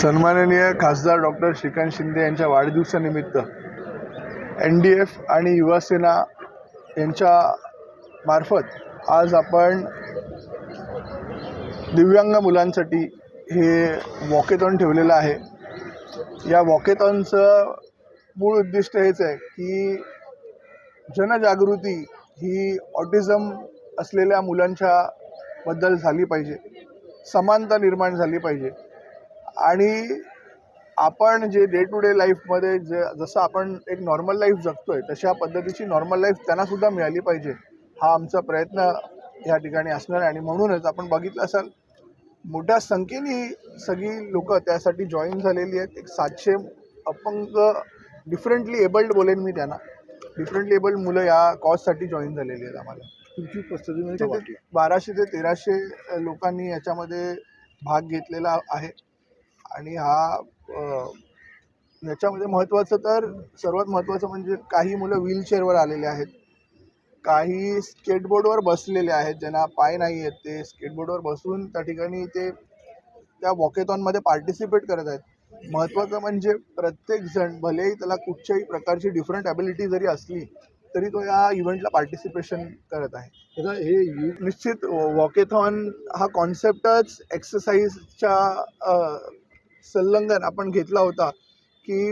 सन्माननीय खासदार डॉक्टर श्रीकांत शिंदे यांच्या वाढदिवसानिमित्त एन डी एफ आणि युवासेना यांच्या मार्फत आज आपण दिव्यांग मुलांसाठी हे वॉकेथॉन ठेवलेलं आहे. या वॉकेथॉनचं मूळ उद्दिष्ट हेच आहे की जनजागृती ही ऑटिझम असलेल्या मुलांच्या बद्दल झाली पाहिजे. समानता निर्माण झाली पाहिजे. आणि आपण जे डे टू डे लाईफमध्ये जे जसं आपण एक नॉर्मल लाईफ जगतोय तशा पद्धतीची नॉर्मल लाईफ त्यांनासुद्धा मिळाली पाहिजे. हा आमचा प्रयत्न या ठिकाणी असणार आहे. आणि म्हणूनच आपण बघितलं असाल मोठ्या संख्येने सगळी लोक त्यासाठी जॉईन झालेली आहेत. एक सातशे अपंग डिफरंटली एबल्ड बोलेन मी त्यांना. डिफरंटली एबल्ड मुलं या कॉजसाठी जॉईन झालेली आहेत आम्हाला. तुमची उपस्थिती म्हणजे बाराशे ते तेराशे लोकांनी याच्यामध्ये भाग घेतलेला आहे. आणि हा याच्यामध्ये महत्त्वाचं तर सर्वात महत्त्वाचं म्हणजे काही मुलं व्हीलचेअरवर आलेले आहेत. काही स्केटबोर्डवर बसलेले आहेत ज्यांना पाय नाही आहेत. ते स्केटबोर्डवर बसून त्या ठिकाणी ते त्या वॉकेथॉनमध्ये पार्टिसिपेट करत आहेत. महत्त्वाचं म्हणजे प्रत्येकजण भलेही त्याला कुठच्याही प्रकारची डिफरंट ॲबिलिटी जरी असली तरी तो या इव्हेंटला पार्टिसिपेशन करत आहे. हे निश्चित वॉकेथॉन हा कॉन्सेप्टच एक्सरसाइजच्या संलंघन आपण घेतला होता की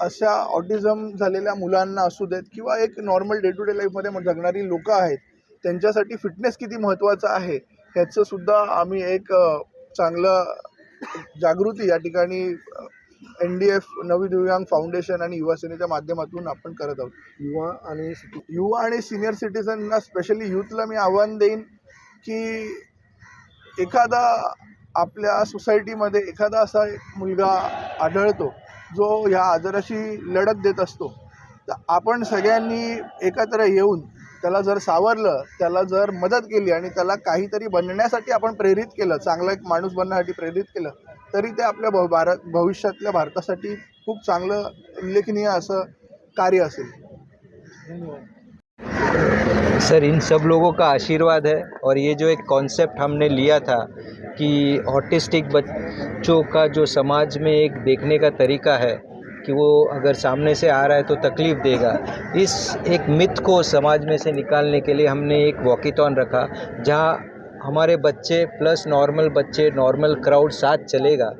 अशा ऑटिझम झालेल्या मुलांना असू देत किंवा एक नॉर्मल डे टू डे लाईफमध्ये जगणारी लोकं आहेत त्यांच्यासाठी फिटनेस किती महत्त्वाचं आहे ह्याचं सुद्धा आम्ही एक चांगलं जागृती या ठिकाणी एन डी एफ नवी दिव्यांग फाउंडेशन आणि युवा सेनेच्या माध्यमातून आपण करत आहोत. युवा आणि युवा आणि सिनियर सिटीझनना स्पेशली यूथला मी आव्हान देईन की एखादा आपल्या सोसायटीमध्ये एखादा असा एक मुलगा आढळतो जो ह्या आजाराशी लढत देत असतो. तर आपण सगळ्यांनी एकत्र येऊन त्याला जर सावरलं त्याला जर मदत केली आणि त्याला काहीतरी बनण्यासाठी आपण प्रेरित केलं चांगला एक माणूस बनण्यासाठी प्रेरित केलं तरी ते आपल्या भारत भविष्यातल्या भारतासाठी खूप चांगलं उल्लेखनीय असं कार्य असेल. सर, इन सब लोगों का आशीर्वाद है और ये जो एक कॉन्सेप्ट हमने लिया था कि ऑटिस्टिक बच्चों का जो समाज में एक देखने का तरीका है कि वो अगर सामने से आ रहा है तो तकलीफ़ देगा, इस एक मिथ को समाज में से निकालने के लिए हमने एक वॉकीथॉन रखा जहाँ हमारे बच्चे प्लस नॉर्मल बच्चे नॉर्मल क्राउड साथ चलेगा।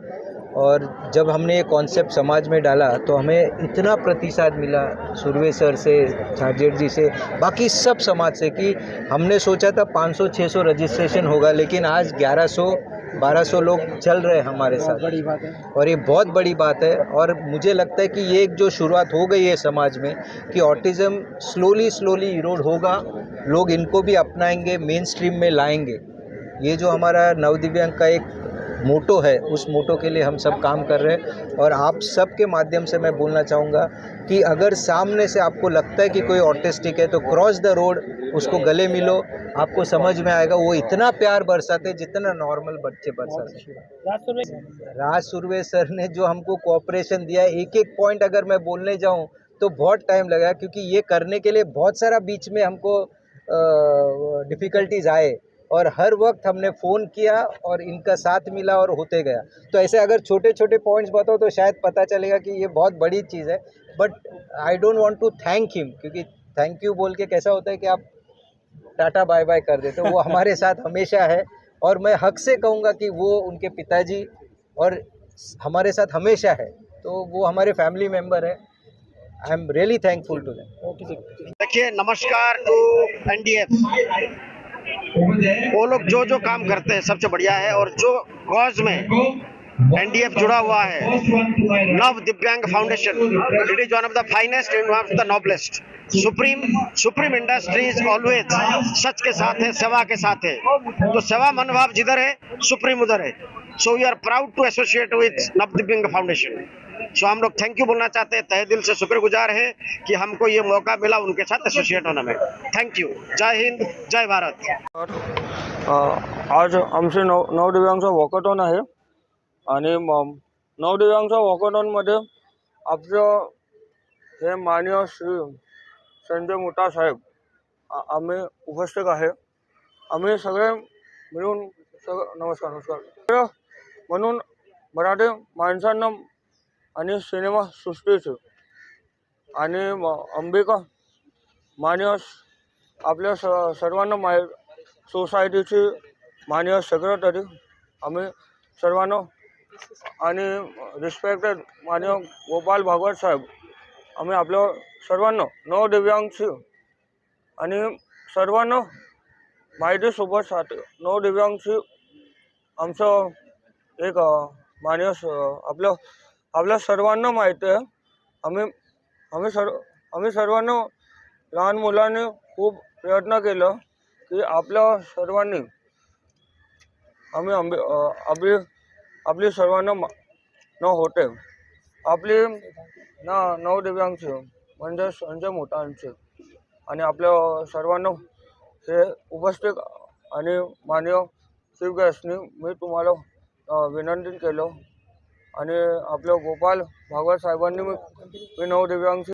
और जब हमने ये कॉन्सेप्ट समाज में डाला तो हमें इतना प्रतिसाद मिला सुरवे सर से झाजेड़ जी से बाकी सब समाज से कि हमने सोचा था 500-600 रजिस्ट्रेशन होगा लेकिन आज 1100 1200 लोग चल रहे हैं हमारे साथ। बड़ी बात है। और ये बहुत बड़ी बात है और मुझे लगता है कि ये एक जो शुरुआत हो गई है समाज में कि ऑटिज़म स्लोली स्लोली इरोड होगा लोग इनको भी अपनाएँगे मेन स्ट्रीम में लाएँगे। ये जो हमारा नवदिव्यांग का एक मोटो है, उस मोटो के लिए हम सब काम कर रहे हैं। और आप सब के माध्यम से मैं बोलना चाहूँगा कि अगर सामने से आपको लगता है कि कोई ऑटिस्टिक है तो क्रॉस द रोड उसको गले मिलो। आपको समझ में आएगा, वो इतना प्यार बरसाते जितना नॉर्मल बच्चे बरसाते राज सुरवे सर ने जो हमको कोऑपरेशन दिया एक एक पॉइंट अगर मैं बोलने जाऊँ तो बहुत टाइम लगा क्योंकि ये करने के लिए बहुत सारा बीच में हमको डिफ़िकल्टीज आए। और हर वक्त हमने फ़ोन किया और इनका साथ मिला और होते गया। तो ऐसे अगर छोटे छोटे पॉइंट्स बताओ तो शायद पता चलेगा कि ये बहुत बड़ी चीज़ है। But I don't want to thank him क्योंकि थैंक यू बोल के कैसा होता है कि आप टाटा बाय बाय कर देते वो हमारे साथ हमेशा है और मैं हक से कहूँगा कि वो उनके पिताजी और हमारे साथ हमेशा है। तो वो हमारे फैमिली मेंबर है। I am really thankful to them देखिए, नमस्कार टू एनडीएफ वो लोग जो जो काम करते हैं, सबसे बढ़िया है। और जो कॉज में एनडीएफ जुड़ा हुआ है Nav Divyang foundation it is one of the finest and one of the noblest Supreme Supreme Industries always सच के साथ है, सेवा के साथ है। तो सेवा मनोभाव जिधर है, सुप्रीम उधर है। So we are proud to associate with Nav Divyang foundation so हम लोग थैंक यू बोलना चाहते हैं तहे दिल से शुक्रगुजार है कि हमको ये मौका मिला उनके साथ एसोसिएट होने में। थैंक यू जय हिंद जय भारत। अ, आज आमचे नव नवदिव्यांगचा वॉकथॉन आहे आणि म- नवदिव्यांगच्या वॉकथॉनमध्ये आपलं हे माननीय श्री संजय मुटा साहेब आ- आम्ही उपस्थित आहे आम्ही सगळे मिळून सगळं नमस्कार नमस्कार। म्हणून मराठी माणसांना आणि सिनेमा सृष्टीचे. आणि म- अंबिका मान्यस आपल्या स सर्वांना माय सोसायटीची मान्य सेक्रेटरी आम्ही सर्वांना आणि रिस्पेक्टेड मान्य गोपाल भागवत साहेब. आम्ही आपल्या सर्वांना नव दिव्यांगची आणि सर्वांना माहितीसोबत साठी नव दिव्यांगची आमचं एक मान्यस मान्य आपलं आपल्या सर्वांना माहिती आहे. आम्ही आम्ही सर्व आम्ही सर्वांना लहान मुलांनी खूप प्रयत्न केलं की आपल्या सर्वांनी आम्ही आंबे आपली आपली सर्वांना मा- न होते. आपली ना नवदिव्यांगचे म्हणजे संजय मोठांचे आणि आपल्या सर्वांना हे उपस्थित आणि मान्य चीफ गेस्टनी मी तुम्हाला विनंती केलं. आणि आपल्या गोपाल भागवत साहेबांनी मी नवदिव्यांशी